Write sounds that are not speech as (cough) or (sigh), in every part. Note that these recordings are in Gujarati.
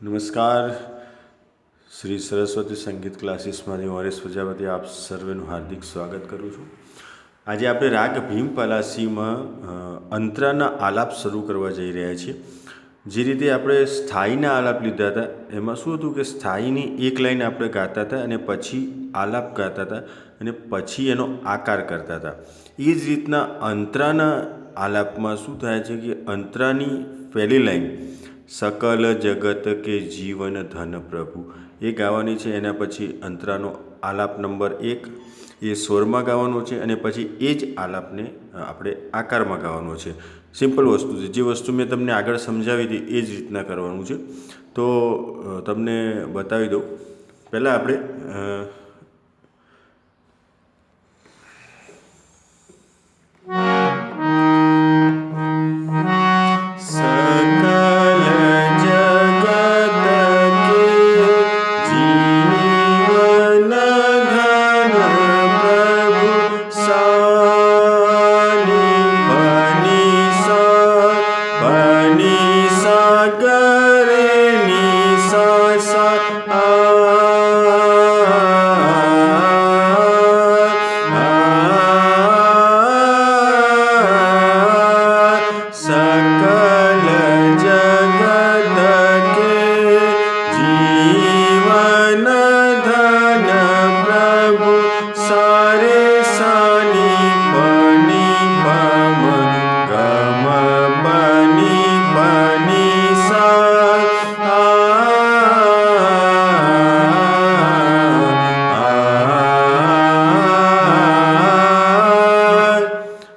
નમસ્કાર. શ્રી સરસ્વતી સંગીત ક્લાસીસમાંથી હું હરેશ પ્રજાપતિ, આપ સર્વેનું હાર્દિક સ્વાગત કરું છું. આજે આપણે રાગ ભીમ પલાસીમાં અંતરાના આલાપ શરૂ કરવા જઈ રહ્યા છીએ. જે રીતે આપણે સ્થાયીના આલાપ લીધા હતા, એમાં શું હતું કે સ્થાયીની એક લાઈન આપણે ગાતા હતા અને પછી આલાપ ગાતા હતા અને પછી એનો આકાર કરતા હતા. એ જ રીતના અંતરાના આલાપમાં શું થાય છે કે અંતરાની પહેલી લાઈન સકલ જગત કે જીવન ધન પ્રભુ એ ગાવાની છે એના પછી અંતરાનો આલાપ નંબર એક એ સ્વરમાં ગાવાનો છે અને પછી એ જ આલાપને આપણે આકારમાં ગાવાનો છે સિમ્પલ વસ્તુ છે. જે વસ્તુ મેં તમને આગળ સમજાવી હતી, એ જ રીતના કરવાનું છે. તો તમને બતાવી દઉં. પહેલાં આપણે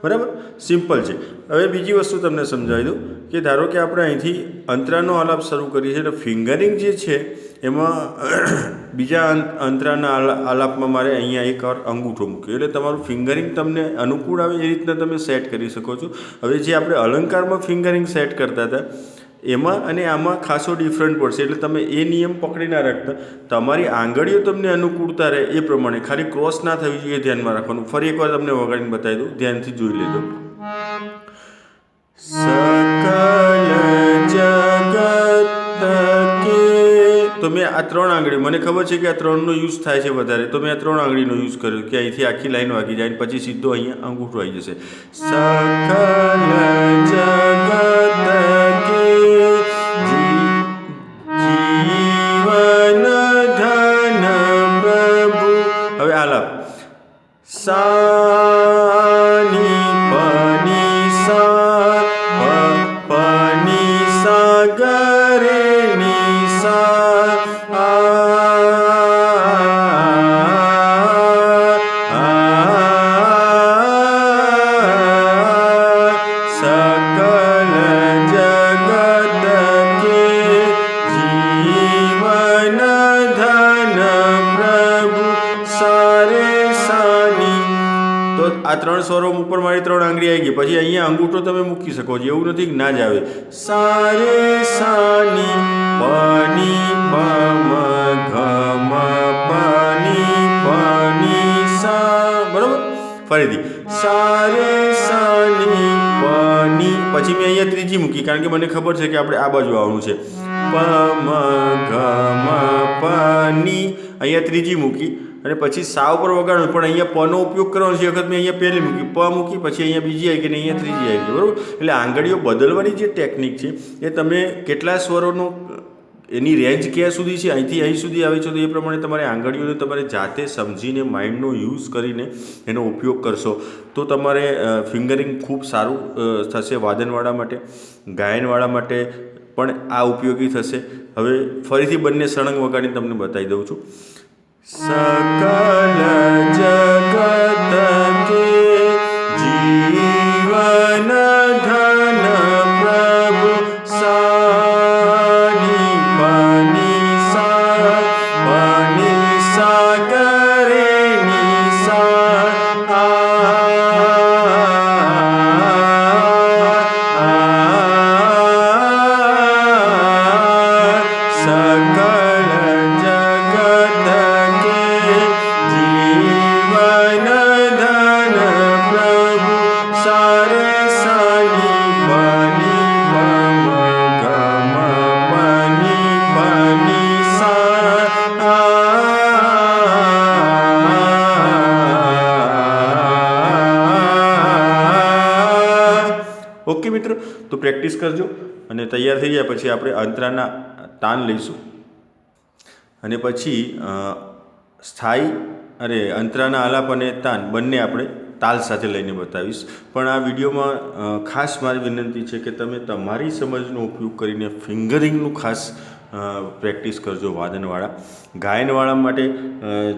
બરાબર? સિમ્પલ છે. હવે બીજી વસ્તુ તમને સમજાવી દઉં કે ધારો કે આપણે અહીંથી અંતરાનો આલાપ શરૂ કરીએ છીએ એટલે ફિંગરિંગ જે છે, એમાં (clears throat) બીજા અંતરાના આલા- આલાપમાં મારે અહીંયા એક વાર અંગૂઠો મૂક્યો. એટલે તમારું ફિંગરિંગ તમને અનુકૂળ આવે એ રીતના તમે સેટ કરી શકો છો. હવે જે આપણે અલંકારમાં ફિંગરિંગ સેટ કરતા હતા એમાં અને આમાં ખાસો ડિફરન્ટ પડશે. એટલે તમે એ નિયમ પકડી ના રાખતા. તમારી આંગળીઓ તમને અનુકૂળતા રહે એ પ્રમાણે. ખાલી ક્રોસ ના થવી જોઈએ ધ્યાનમાં રાખવાનું. ફરી એકવાર તમને વગાડીને બતાવી દઉં. ધ્યાનથી જોઈ લેજો. તો મેં આ ત્રણ આંગળી, મને ખબર છે કે આ ત્રણનો યુઝ થાય છે વધારે. તો મેં આ ત્રણ આંગળીનો યુઝ કર્યો કે અહીંથી આખી લાઈન વાગી જાય પછી સીધો અહીંયા અંગૂઠો આવી જશે. સકલ સાની તો આ ત્રણ સ્વરો ઉપર મારી ત્રણ આંગળી આવી ગઈ. પછી અહીંયા અંગૂઠો તમે મૂકી શકો છો, એવું નથી ના જ આવે. સારે સાની પની પમ ઘમ પની પની સા, બરોબર? ફરીથી. સારે સાની પની, પછી મેં અહીંયા ત્રીજી મૂકી, કારણ કે મને ખબર છે કે આપણે આ બાજુ આવવાનું છે. પમ ઘમ પાની, અહીંયા ત્રીજી મૂકી. અને પછી સાવ પર વગાડવું પણ અહીંયા પનો ઉપયોગ કરવાનો છે. વખત મેં અહીંયા પહેલી મૂકી. પ મૂકી, પછી અહીંયા બીજી આવી ગઈ ને અહીંયા ત્રીજી આવી ગઈ. બરાબર? એટલે આંગળીઓ બદલવાની જે ટેકનિક છે, એ તમે કેટલા સ્વરોનો, એની રેન્જ ક્યાં સુધી છે? અહીંથી અહીં સુધી આવે છે. તો એ પ્રમાણે તમારે આંગળીઓને તમારે જાતે સમજીને, માઇન્ડનો યુઝ કરીને એનો ઉપયોગ કરશો. તો તમારે ફિંગરિંગ ખૂબ સારું થશે વાદનવાળા માટે, ગાયનવાળા માટે પણ આ ઉપયોગી થશે. હવે ફરીથી બંને સળંગ વગાડીને તમને બતાવી દઉં છું. સા તો પ્રેક્ટિસ કરજો અને તૈયાર થઈ જાય પછી આપણે અંતરાના તાન લઈશું. અને પછી સ્થાયી અરે અંતરાના આલાપ અને તાન બંને આપણે તાલ સાથે લઈને બતાવીશ. પણ આ વિડીયોમાં ખાસ મારી વિનંતી છે કે તમે તમારી સમજનો ઉપયોગ કરીને ફિંગરિંગનું ખાસ પ્રેક્ટિસ કરજો વાદનવાળા. ગાયનવાળા માટે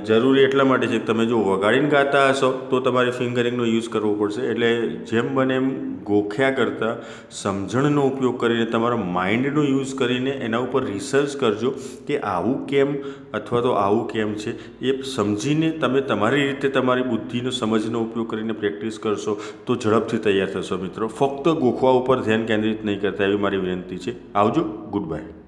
જરૂરી એટલા માટે છે કે તમે જો વગાડીને ગાતા હશો, તો તમારે ફિંગરિંગનો યુઝ કરવો પડશે. એટલે જેમ બને એમ ગોખ્યા કરતાં સમજણનો ઉપયોગ કરીને તમારા માઇન્ડનો યુઝ કરીને એના ઉપર રિસર્ચ કરજો કે આવું કેમ અથવા તો આવું કેમ છે. એ સમજીને તમે તમારી રીતે તમારી બુદ્ધિનો સમજનો ઉપયોગ કરીને પ્રેક્ટિસ કરશો તો ઝડપથી તૈયાર થશો મિત્રો. ફક્ત ગોખવા ઉપર ધ્યાન કેન્દ્રિત નહીં કરતા એવી મારી વિનંતી છે. આવજો. Good bye